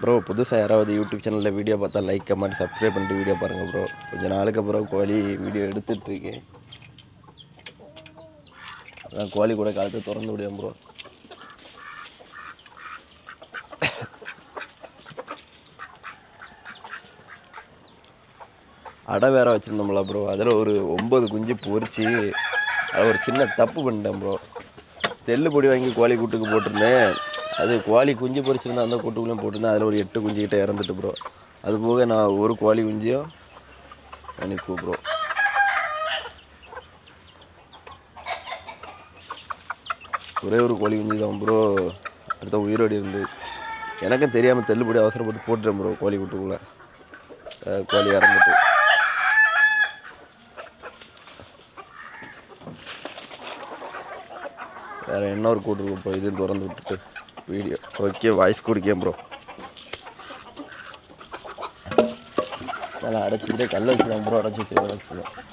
Bro புதுசாக யாராவது YouTube சேனலில் வீடியோ பார்த்தா லைக் கமெண்ட் சப்ஸ்கிரைப் பண்ணிட்டு வீடியோ பாருங்கள் ப்ரோ கொஞ்ச நாளுக்கு அப்புறம் கோழி வீடியோ எடுத்துட்ருக்கேன் அதான் கோழி கூட காலத்தை திறந்து விடுவேன் ப்ரோ அடை வேற வச்சுருந்தோம்ல ப்ரோ அதில் ஒரு ஒம்பது குஞ்சு பொறிச்சு அதில் ஒரு சின்ன தப்பு பண்ணிட்டேன் ப்ரோ தெல்லு பொடி வாங்கி கோழி கூட்டுக்கு போட்டிருந்தேன். அது கோழி குஞ்சு பொரிச்சிருந்தா அந்த கூட்டுக்குள்ளேயும் போட்டிருந்தேன் அதில் ஒரு எட்டு குஞ்சு கிட்டே இறந்துட்டு ப்ரோ அது போக நான் ஒரு கோழி குஞ்சியும் எனக்கு ப்ரோ ஒரே ஒரு கோழி குஞ்சு தான் ப்ரோ அடுத்த உயிரோடு இருந்து. எனக்கும் தெரியாமல் தள்ளுபடி அவசரப்பட்டு போட்டுட்டேன் ப்ரோ கோழி கூட்டுக்குள்ளே. கோழி இறந்துட்டு. வேறு என்ன ஒரு கூட்டு ப்ரோ இது திறந்து விட்டுட்டு. வீடியோ ஓகே வாய்ஸ் கொடுக்கேன் ப்ரோ நல்லா அடைச்சிக்கிட்டே கல்ல வச்சுதான் ப்ரோ அடைச்சி வச்சுருக்கேன் வச்சுருக்கேன்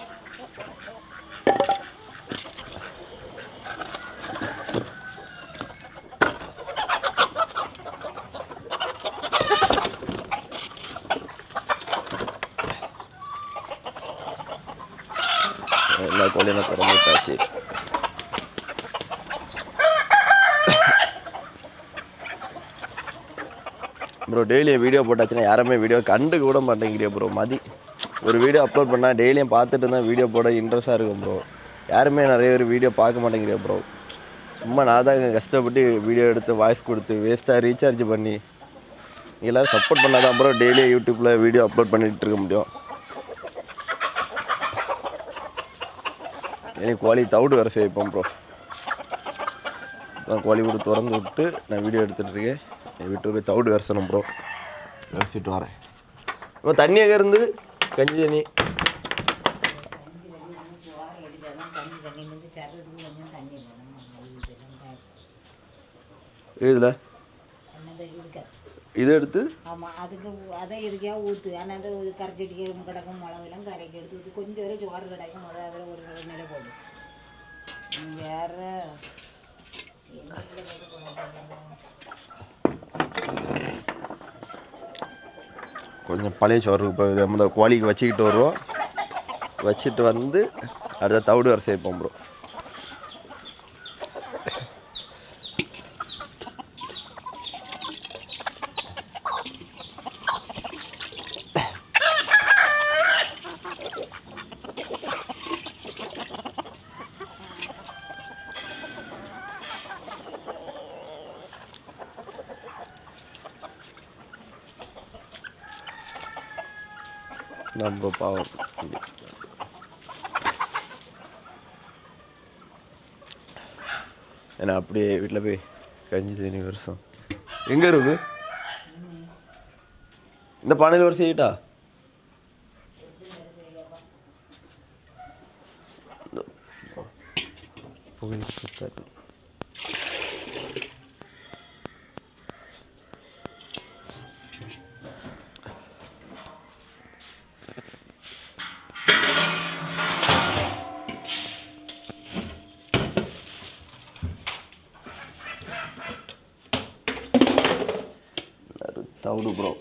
எல்லா கோழியும் நான் திறந்து ப்ரோ டெய்லி வீடியோ போட்டாச்சுன்னா யாருமே வீடியோ கண்டு கூட மாட்டேங்கிறீங்க ப்ரோ மதி ஒரு வீடியோ அப்லோட் பண்ணால் டெய்லியும் பார்த்துட்டு இருந்தால் வீடியோ போட இன்ட்ரெஸ்ட்டாக இருக்கும் ப்ரோ யாருமே நிறைய பேர் வீடியோ பார்க்க மாட்டேங்கிறீங்க ப்ரோ சும்மா நான் தான் கஷ்டப்பட்டு வீடியோ எடுத்து வாய்ஸ் கொடுத்து வேஸ்ட்டாக ரீசார்ஜ் பண்ணி எல்லோரும் சப்போர்ட் பண்ணால் தான் ப்ரோ டெய்லியும் யூடியூப்பில் வீடியோ அப்லோட் பண்ணிகிட்டு இருக்க முடியும். எனக்கு கோழி தவிடு வர செய்ப்போம் ப்ரோ கோழி கூட திறந்து விட்டு நான் வீடியோ எடுத்துகிட்டு இருக்கேன். என் வீட்டு போய் தவிடு வரசணும் ப்ரோ வச்சுட்டு வரேன். இப்போ தண்ணி எங்கே இருந்து? கஞ்சி தண்ணி. இதில் இதை எடுத்து? ஆமாம் அதுக்கு அதை இருக்கையா ஊற்று ஆனால் அந்த ஒரு கரைச்சடிக்கு கிடக்கும் மிளகெல்லாம் கரைக்கு எடுத்து ஊற்றி கொஞ்சம் வரை சோறு கிடைக்கும். முதல்ல அதில் ஒரு ஒரு நிலை போடு. வேற என்ன இதுல போட்டு போடாதீங்க. கொஞ்சம் பழைய சோறு இப்போ நம்ம இந்த கோழிக்கு வச்சுக்கிட்டு வருவோம். வச்சுட்டு வந்து அடுத்த தவிடு வர சேர்ப்போம் ப்ரோ. நம்ம பாவம். ஏன்னா அப்படியே வீட்டில் போய் கஞ்சி தண்ணி வருஷம் எங்கே இருக்கு? இந்த பானையில் ஒரு செய்யிட்டா? புகழ் சுத்தம் தவிடு ப்ரோ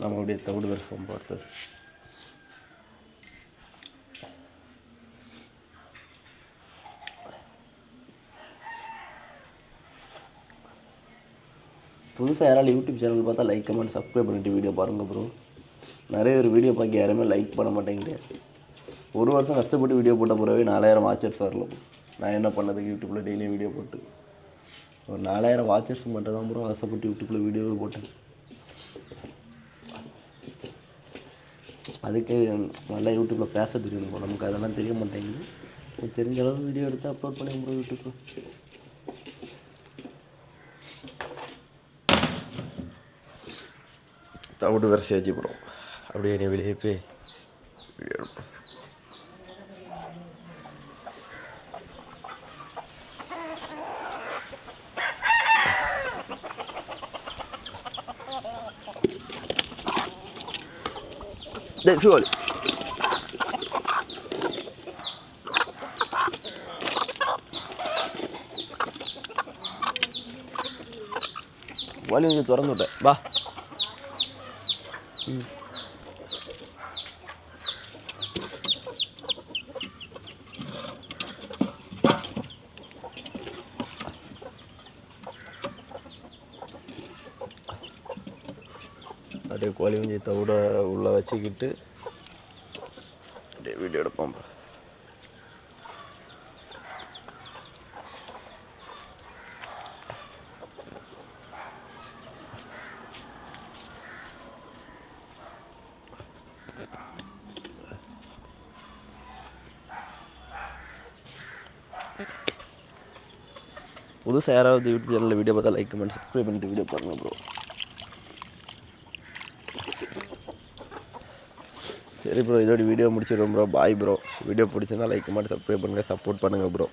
நம்ம அப்படியே தவிடு வருஷம் பார்த்து புதுசாக யாராலும் யூடியூப் சேனல் பார்த்தா லைக் கமெண்ட் சப்ஸ்கிரைப் பண்ணிட்டு வீடியோ பாருங்கள் ப்ரோ நிறைய பேர் வீடியோ பார்க்க யாருமே லைக் பண்ண மாட்டேங்கிறேன் ஒரு வருஷம் கஷ்டப்பட்டு வீடியோ போட்ட பிறகு நாலாயிரம் வாட்சர்ஸ் வரலாம் நான் என்ன பண்ணதுக்கு யூடியூப்பில் டெய்லியும் வீடியோ போட்டு. ஒரு நாலாயிரம் வாட்சர்ஸ் மட்டும் தான் ப்ரோ ஆசைப்பட்டு யூடியூப்பில் வீடியோவே போட்டேன். அதுக்கு நல்லா யூடியூப்பில் பேச தெரியணும் நமக்கு அதெல்லாம் தெரிய மாட்டேங்குது. தெரிஞ்ச அளவு வீடியோ எடுத்து அப்லோட் பண்ணி ப்ரோ யூடியூப்பில் தவிடு வேறு சேர்ச்சி ப்ரோ அப்படியே நீ வெளியே போய் வீடியோ எடுப்போம். ചുവൽ വലിയ തുറന്നോട്ടെ വാ அப்படியே கோழி குஞ்சத்தை விட உள்ளே வச்சுக்கிட்டு அப்படியே வீடியோ எடுப்போம். புதுசாக யாராவது யூடியூப் சேனலில் வீடியோ பார்த்தா லைக் கமெண்ட் சப்ஸ்கிரைப் பண்ணிட்டு வீடியோ பாருங்கள் ப்ரோ சரி ப்ரோ இதோட வீடியோ முடிச்சிடும் ப்ரோ பாய் ப்ரோ வீடியோ பிடிச்சிருந்தா லைக் கமெண்ட் சப்ஸ்கிரைப் பண்ணுங்கள் சப்போர்ட் பண்ணுங்கள் ப்ரோ